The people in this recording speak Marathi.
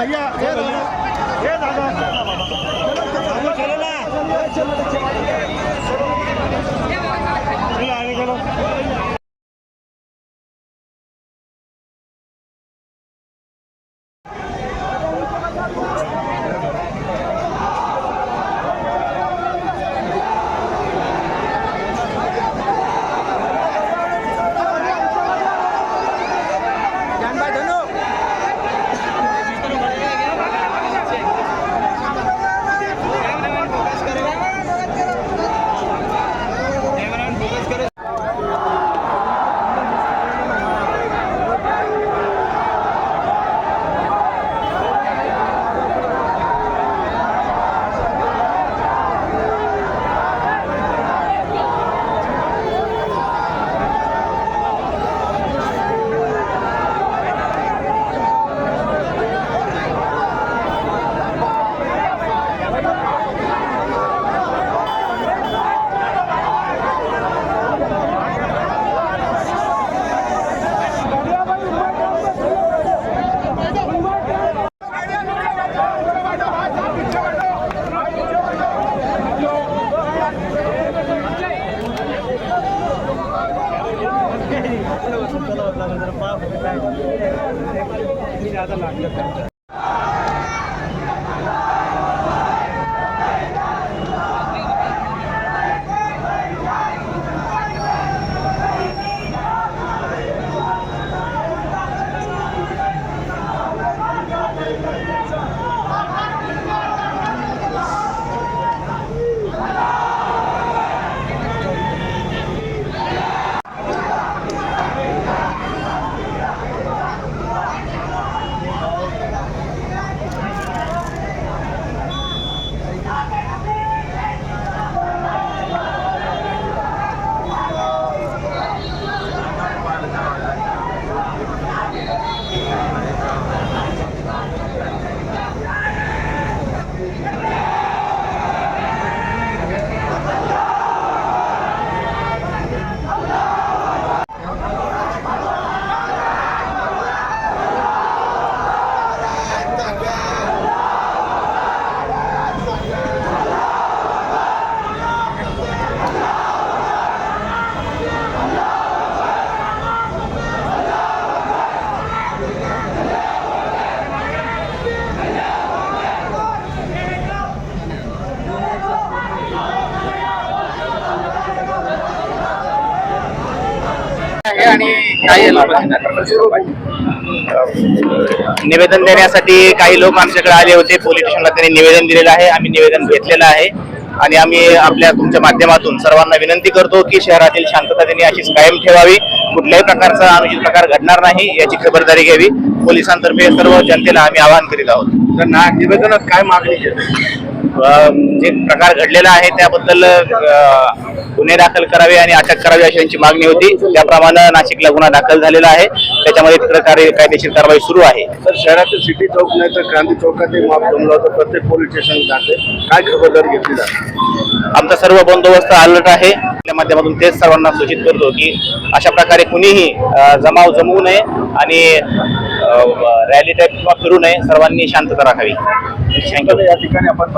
ஐயா ஏ தாதா சொல்லல. ये दादा चलो चलो ना चलो आगे चलो निवेदन देण्यासाठी काही लोक आमच्याकडे आले होते. पोलीस स्टेशनला त्यांनी निवेदन दिलेलं आहे. आम्ही निवेदन घेतलेलं आहे. आणि आम्ही आपल्या तुमच्या माध्यमातून सर्वांना विनंती करतो की शहरातील शांतता त्यांनी अशीच कायम ठेवावी. कुठल्याही प्रकारचा अनुचित प्रकार घडणार नाही याची खबरदारी घ्यावी. पोलिसांतर्फे सर्व जनतेला आम्ही आवाहन करीत आहोत. तर ना निवेदनात काय मागणी जे प्रकार घडलेला आहे त्याबद्दल गुन्हे दाखल करावे आणि अटक करावी अशी त्यांची मागणी होती. त्याप्रमाणे नाशिकला गुन्हा दाखल झालेला आहे. त्याच्यामध्ये प्रकारे कायदेशीर कारवाई सुरू आहे. तर शहरातील सिटी चौक नाही तर क्रांती चौकातही माप जमला होता प्रत्येक पोलीस स्टेशन जाते. काय खबरदारी घेतली जाते? आमचा सर्व बंदोबस्त अलर्ट आहे. त्या माध्यमातून तेच सर्वांना सूचित करतो की अशा प्रकारे कुणीही जमाव जमवू नये आणि रॅली टाईप किंवा फिरू नये. सर्वांनी शांतता राखावी. थँक्यू या ठिकाणी आपण